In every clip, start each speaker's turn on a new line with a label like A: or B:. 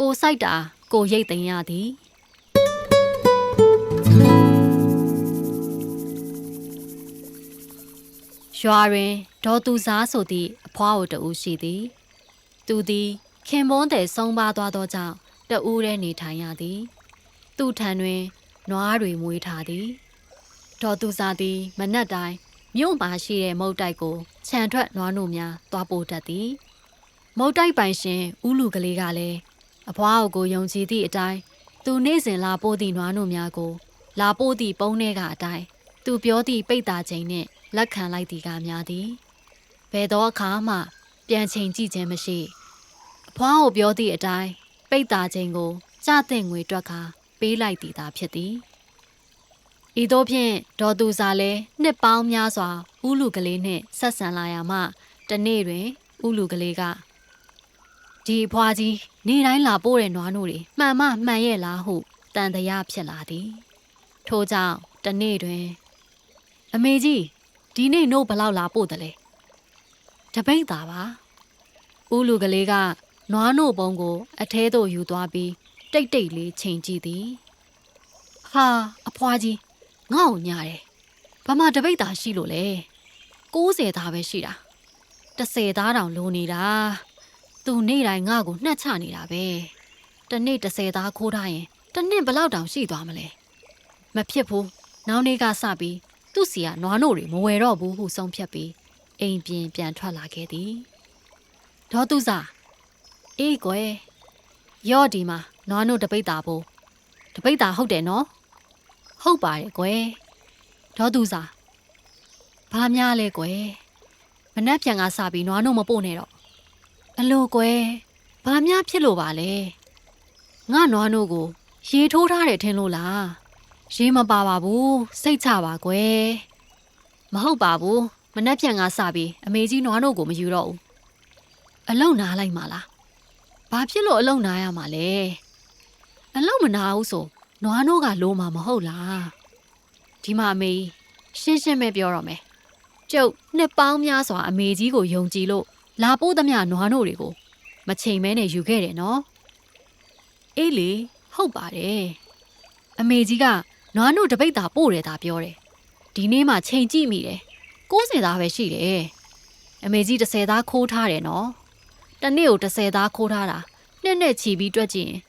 A: ကိုစိုက်တာကိုရိတ်သိမ်းရသည်ရွာတွင်ဒေါ်သူစားဆိုသည့်အဖွားအိုတဦးရှိသည် သူသည်ခင်ပွန်းတဲ့ဆုံးပါသွားသောကြောင့်တဦးတည်းနေထိုင်ရသည် သူ့ထံတွင်နွားတွေမွေးထားသည်ဒေါ်သူစားသည်မနက်တိုင်းမြို့မှာရှိတဲ့မုတ်တိုက်ကိုခြံထွက်နွားနို့များတွားပို့တတ်သည် မုတ်တိုက်ပိုင်ရှင်ဦးလူကလေးကလည်း အဖွားအုပ်ကိုယုံကြည်သည့်အတိုင်းသူနေ့စဉ်လာပို့သည့်နွားနို့များကို လာပို့သည့်ပုံးထဲကအတိုင်းသူပြောသည့်ပိတ်တာချိန်နှင့်လက်ခံလိုက်သည်ကများသည်ဘယ်သောအခါမှ ပြန်ချိန်ကြည့်ခြင်းမရှိအဖွားကိုပြောသည့်အတိုင်းပိတ်တာချိန်ကိုကြတဲ့ငွေတွက်ကပေးလိုက်သည်သာဖြစ်သည်ဤသို့ဖြင့်ဒေါ်သူစာလဲနှစ်ပေါင်းများစွာဦးလူကလေးနှင့်ဆက်ဆံလာရမှတနေ့တွင်ဦးလူကလေးက ဒီအဖွားကြီးနေတိုင်းလာပို့တဲ့နွားနို့တွေမှန်မမှန်ရဲ့လားဟုတန်တရားဖြစ်လာသည် ထို့ကြောင့်တနေ့တွင် အမေကြီးဒီနေ့နို့ဘယ်လောက်လာပို့တယ်လဲတပိတ်တာပါဦးလူကလေးကနွားနို့ပုံကို အထဲသို့ယူသွားပြီးတိတ်တိတ်လေးချိန်ကြည့်သည်ဟာအဖွားကြီးငါ့ကိုညာတယ်ဘာမှတပိတ်တာရှိလို့လဲ60သားပဲရှိတာ30သားတောင်လိုနေတာ သူနေ့တိုင်းငါ့ကိုနှက်ချနေတာပဲတနေ့30သားခိုးထားရင်တနှစ်ဘယ်လောက်တောင်ရှိသွားမလဲမဖြစ်ဘူးနောက်နေ့ကစပြီးသူ့စီကနွားနို့တွေမဝယ်တော့ဘူးဟုဆုံးဖြတ်ပြီးအိမ်ပြင်ပြန်ထွက်လာခဲ့သည်ဒေါ်သူစာအေးကွယ်ရော့ဒီမှာနွားနို့တပိတ်တာဖို့တပိတ်တာဟုတ်တယ်နော်ဟုတ်ပါတယ်ကွယ်ဒေါ်သူစာဘာများလဲကွယ်မနှက်ပြန်ကစပြီးနွားနို့မပို့နဲ့တော့ အလိုကွယ်ဘာများဖြစ်လို့ပါလဲငါနွားနို့ကို ရေထိုးထားတယ်ထင်လို့လားရေမပါပါဘူးစိတ်ချပါကွယ်မဟုတ်ပါဘူးမနှက်ပြန်ကစပြီးအမေကြီးနွားနို့ကိုမယူတော့ဘူးအလုံနာလိုက်မှာလားဘာဖြစ်လို့အလုံနာရမှာလဲအလုံမနာဘူးဆိုနွားနို့ကလိုမှာမဟုတ်လားဒီမှာအမေကြီးရှင်းရှင်းပဲပြောတော့မယ်ကျုပ်နှစ်ပေါင်းများစွာအမေကြီးကိုယုံကြည်လို့ လာပို့သမျှနွားနို့တွေကို မချိန်မဲနဲ့ယူခဲ့တယ်နော်အေးလေဟုတ်ပါတယ်အမေကြီးကနွားနို့တပိတ်တာပို့တယ်သာပြောတယ်ဒီနေ့မှချိန်ကြည့်မိတယ်60သားပဲရှိတယ်အမေကြီး30သားခိုးထားတယ်နော်တနေ့ကို30သားခိုးထားတာနှစ်နဲ့ချီပြီးတွက်ကြည့်ရင်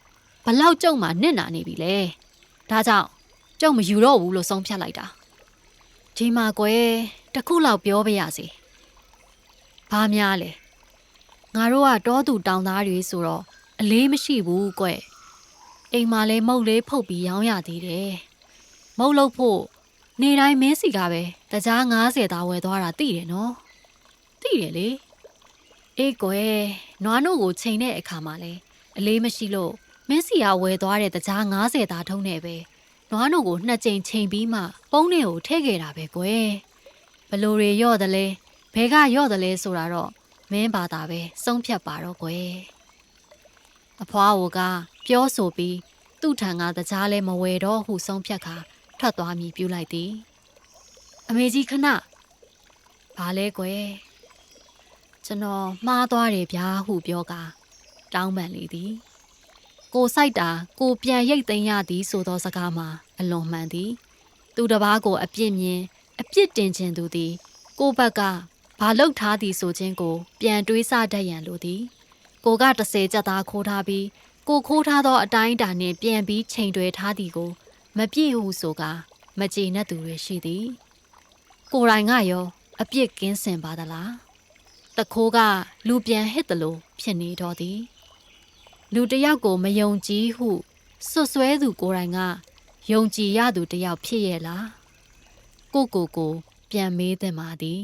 A: ဘလောက်ကြုံမှနစ်နာနေပြီလေဒါကြောင့်ကြုံမယူတော့ဘူးလို့ဆုံးဖြတ်လိုက်တာဒီမှာကွယ်တစ်ခုလောက်ပြောပြရစီ ဘာများလဲငါတို့ကတောသူတောင်သားတွေဆိုတော့အလေးမရှိဘူးကွအိမ်မှာလဲမုတ်လေးဖုတ်ပြီးရောင်းရသေးတယ်မုတ်လို့ဖို့နေတိုင်းမင်းစီကပဲတကြား90သားဝယ်သွားတာသိတယ်နော်သိတယ်လေအေးကွယ်နွားနို့ကိုချိန်တဲ့အခါမှာလဲအလေးမရှိလို့မင်းစီကဝယ်သွားတဲ့တကြား90သားထုံးနဲ့ပဲနွားနို့ကိုနှစ်ကြိမ်ချိန်ပြီးမှပုံးထဲကိုထည့်ခဲ့တာပဲကွယ်ဘလို့တွေရော့တယ်လဲ ဘဲကရော့တယ်လဲဆိုတာတော့မင်းဘာသာပဲစုံဖြတ်ပါတော့ကွယ်အဖွားအိုကပြောဆိုပြီးသူ့ထံကတကြားလဲမဝယ်တော့ဟုဆုံးဖြတ်ခါထွက်သွားမည်ပြုလိုက်သည်အမေကြီးခဏဘာလဲကွယ်ကျွန်တော်မှားသွားတယ်ဗျာဟုပြောကာတောင်းပန်လေသည်ကိုစိုက်တာကိုပြန်ရိတ်သိမ်းရသည်ဆိုသောစကားမှာအလွန်မှန်သည် သူတစ်ပါးကိုအပြစ်မြင်အပြစ်တင်ခြင်းသူသည် ကိုဘက်က ဘာလောက်ထားသည်ဆိုခြင်းကို ပြန်တွေးဆတတ်ရန်လိုသည်ကိုက30ကြက်သားခိုးထားပြီးကိုခိုးထားသောအတိုင်းအတာနှင့်ပြန်ပြီးချိန်တွယ်ထားသည်ကို မပြည့်ဟုဆိုကာမကြေနပ်သူတွေရှိသည် ကိုယ်တိုင်ကရောအပြစ်ကင်းစင်ပါသလားတခိုးကလူပြန်ဟစ်သလိုဖြစ်နေတော့သည် လူတစ်ယောက်ကိုမယုံကြည်ဟုစွတ်စွဲသူကိုယ်တိုင်ကယုံကြည်ရသူတစ်ယောက်ဖြစ်ရဲ့လားကိုကိုကို ပြန်မေးသင့်ပါသည်